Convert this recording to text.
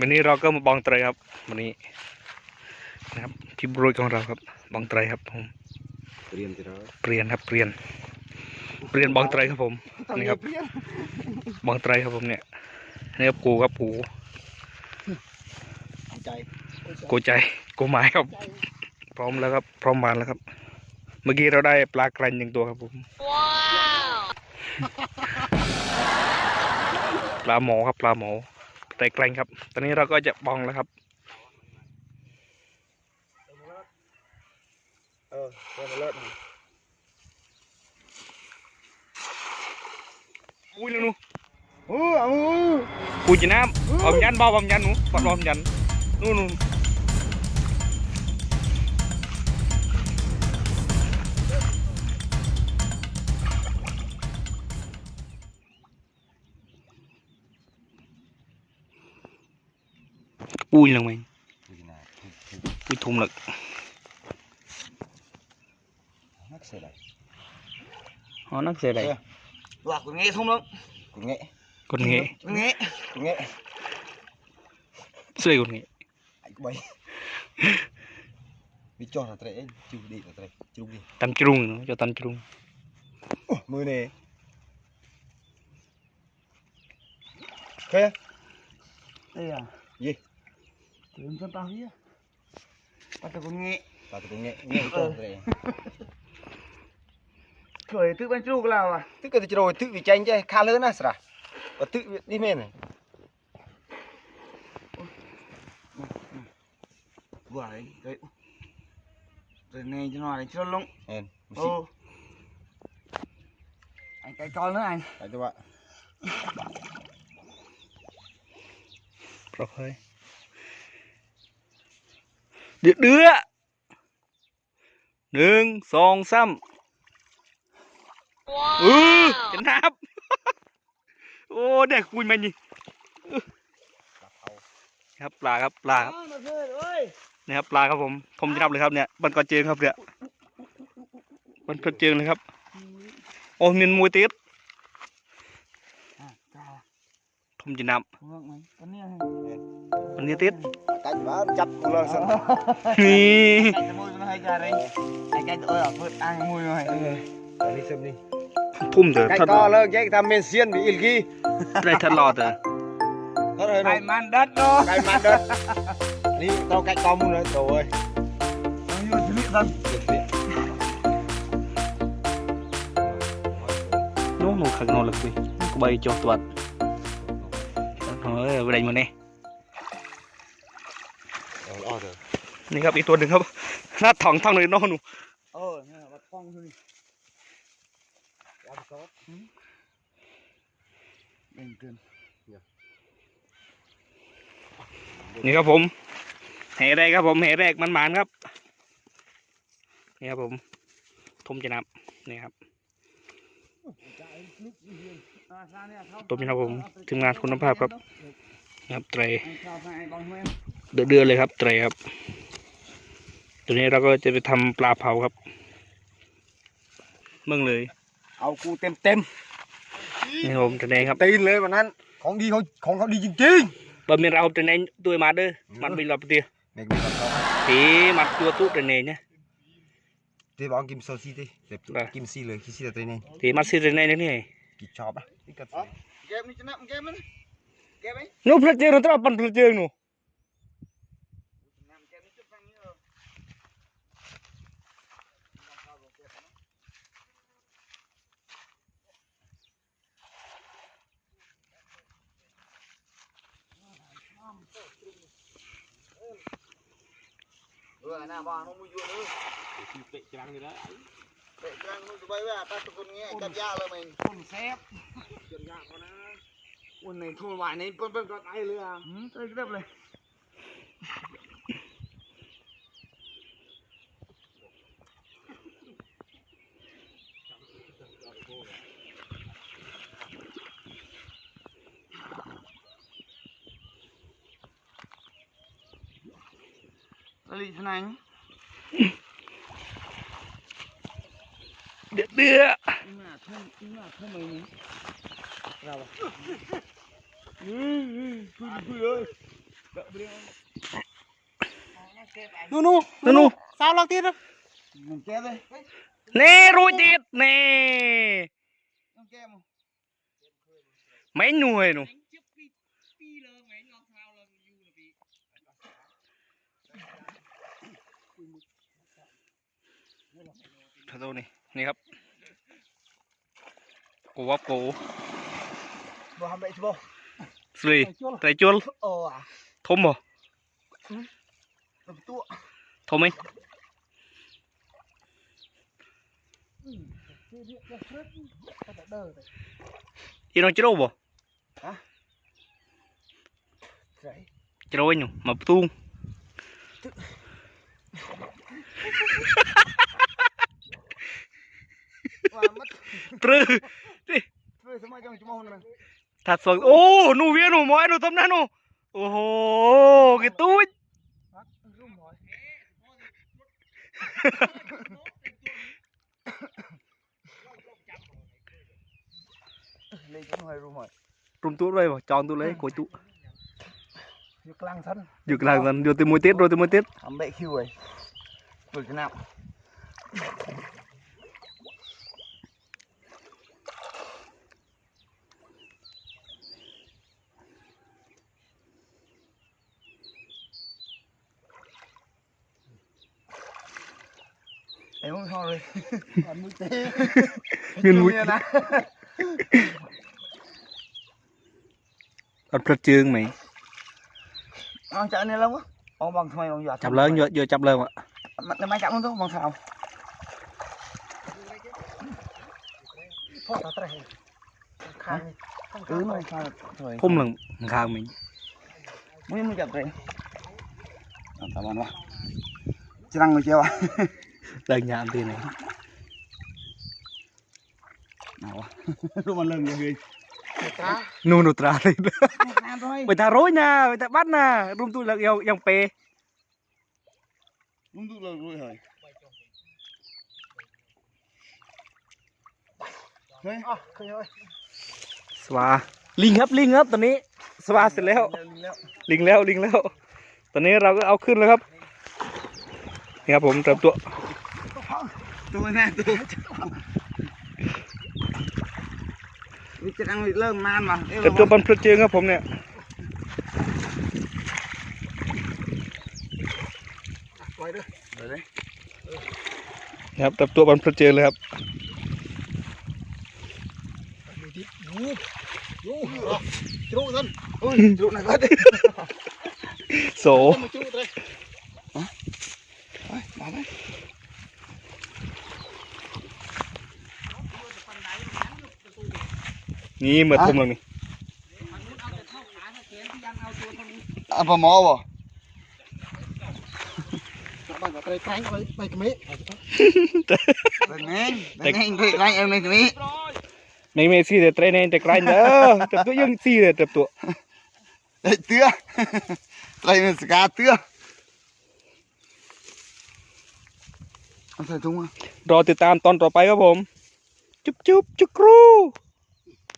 วันนี้เราก็มาบองเตยครับ วันนี้นะครับที่บรุยของเราครับบองเตยครับผมเรียนจะรอเปลี่ยนครับเปลี่ยน เปลี่ยนบองเตยครับผมนี่ครับบองเตยครับผมเนี่ยนี่ครับกูครับกูใจกูใจกูหมายครับ พร้อมแล้วครับ พร้อมมาแล้วครับ เมื่อกี้เราได้ปลากระหนึ่งตัวครับผมปลาหมอครับปลาหมอ แต่แกล้งครับ ตอนนี้เราก็จะบองแล้วครับ เออเรียนมาเลิศอุ้ยหนูโอ้เอาปูจีน้ำอมยันเบาอมยันหนูปอดอมยันนู่นนู่น บมีจอดอะไรเอ้ยจูดีอะไรจูดีตำจรุงเนอะเจะตำจรุงโอ้มือเนี่ยเคย Iya. Gì? Belum sampai ya. Bắt được con nghệ. Bắt được con nghệ, nghệ con rồi. Cười thức bên chú là mà. Thức cái rồi thức vì tranh chứ, khá lớn á sả. Và thức đi men này. Vừa đấy, đấy. Rồi này cho nó đấy cho lông. Em. Ô. Anh cái con nữa anh. Đấy các bạn. Rồi. เพราะเฮ้ยเดือดเดือดหนึ่งสองสามเออจะนับ โอ้เด็กคุยมันนี่ครับปลาครับปลาครับ Nó rơi ơi. นี่ครับปลาครับผม ผมจะนับเลยครับเนี่ยมันก็เจงครับเนี่ยมันก็เจงเลยครับ โอ้มีนมวยติด ผมจะนับ Vâng mày. Con nia. มันนี้ติดกันบ้าจับกูเลยสินี่ Anh cái môi nó hay ra đấy. Anh cái ơi ở vượt ăn môi rồi. อันนี้ซึมนี่พุ่มเถอะไก่ถ้าก็เลิกแยกทำเมนเซียนไปอีกกี้ได้ทันรอดเถอะเขาเลย Ai man đất đó. ไก่มันเด้อนี่เราไก่กอมึงเลยโถ่เว้ย Nó như thứ bị dân. นู้นนู้นข้างนอกเลยคุยกูใบจอตวัด เฮ้ยไปไหนมาเนี่ยเอาอ้อเถอะนี่ครับอีกตัวหนึ่งครับหน้าถ่องท่องเลยน้องหนู Ờ, nghe là bắt con thôi. Đừng tiền. นี่ครับผมแห่แรกครับผมแห่แรกมันหมานครับนี่ครับผมทมจะนับนี่ครับ À, sao nè, sao? ตัวนี้ครับผมทีมงานคุณภาพครับนะครับเตร Anh sao sao anh bằng em. เดือดเดือดเลยครับเตรครับ ตัวนี้เราก็จะไปทำปลาเผาครับเมืองเลย เอากูเต็มเต็มนี่ครับผมจะแดงครับตีนเลยวันนั้น ของดีเขาของเขาดีจริงบะหมี่เราจะแดงตัวมาเด้อมันเป็นรอบเดียวๆเด็กๆเขาทีมัดตัวตู้จะแดงเนี่ยเดี๋ยวบอกกิมโซซี่ดิเดี๋ยวได้กิมซี่เลยกิมซี่ตัวนี้ทีมัดซีจะแดงนี่กิ ชอบอะนี่ก็ Game đi cho nó, game đi. Game đi. นู้พระเจ้าเราต้องปั่นพระเจ้าหนู Làm game đi chút răng nữa. เออหน้าบ้านมันมุยอยู่เลยเตะจังอยู่แล้วเตะจังมันสบายว่าตาตะ กุนเงี้ยจับยาเลยมันคนเซฟจับยาเขานะวันไหนทุ่มวายนี้เปิ้ลเปิ้ลก็ตายเลยอะอืมตายเรียบเลย Là lì thế này เดือดเดือด Nhưng นู่นู่นนู่สาวเราตีนะมันแก้เลยนี่รู้จิตนี่ต้องแก้มั้งไม่หน่วยหนูถ้าตัวนี้ นี่ครับกูวับกูบ่ทำได้ใช่บ่สลีไตรจุลโอ้อะทมบ่ตัวตัวทมไหมอีน้องจิโร่บ่ใส่จิโร่อยู่มาประตูว่ามัดปรือเพื่อสมัยจังชั่วโมงนึงถัดสองโอ้หนูเวียหนูหมอยหนูทำนั่นหนูโอ้โหกี่ตุ้ยรุ่มหอยเลยจะหอยรุ่มหอยรุมตุ้เลยบ่จองตุ้เลยโกยตุ้อยู่กลางทันอ ยู่กลางนั้นอยู่ตีมวยเต็ดโรตีมวยเต็ดทำเบะคิวเลยเปิดกันน้ำไอ้มึงทอเลยอันมือเตะเงินมุ้ยนะอัดพระจึงไหมเอาจับนี่แล้วมั้งเอาบังทำไมบังหยอดจับเลิงเยอะเยอะจับเลิงอะมันทำไมจับมันต้องบังเท้าพ่อตาเตะข้างนี่เออไม่ข้างถอยพุ่มหลังข้าง mình มึงมึงจับเลยเอาตามันวะจะนั่งเลยเจ้าวะ đây nhà anh tiền này มาวะรู้มันเริ่มยังไงตา nu nu tra đi น้ำด้วย người ta rối nha người ta bắt nè rung tôi là dòng dòng pè ลุงดูเลยรู้เลยเฮ้ยอะเคยเลย swa linh hấp linh hấp ตอนนี้ swa เสร็จแล้วลิงแล้วลิงแล้ว ตอนนี้เราก็เอาขึ้นแล้วครับนี่ครับผมเตรียมตัว ตัวแน่ตัวนี่จะนั่งเริ่มนานมาเตรียมตัวบรรพลุเจงครับผมเนี่ยปล่อยด้วยเดี๋ยวเลยนี่ครับเตรียมตัวบรรพลุเจงเลยครับจุกท่านโอ้ยจุกหน่อยก็ได้โสมาจุกเลยไปมาไหม นี่เหมือนผมเลยนี่อะพอหมอบ่บ้านก็ไปแทงไปไปกระมิเป็นไงเป็นไงคุยไรเอ็มเลยตรงนี้ไม่ไม่ซีเดเทรนเนแต่ไกลเด้อเตรียมตัวยังซีเดเตรียมตัวเฮ้ยเตื้อไรมันสกาเตื้อเอาใส่ถุงมารอติดตามตอนต่อไปครับผม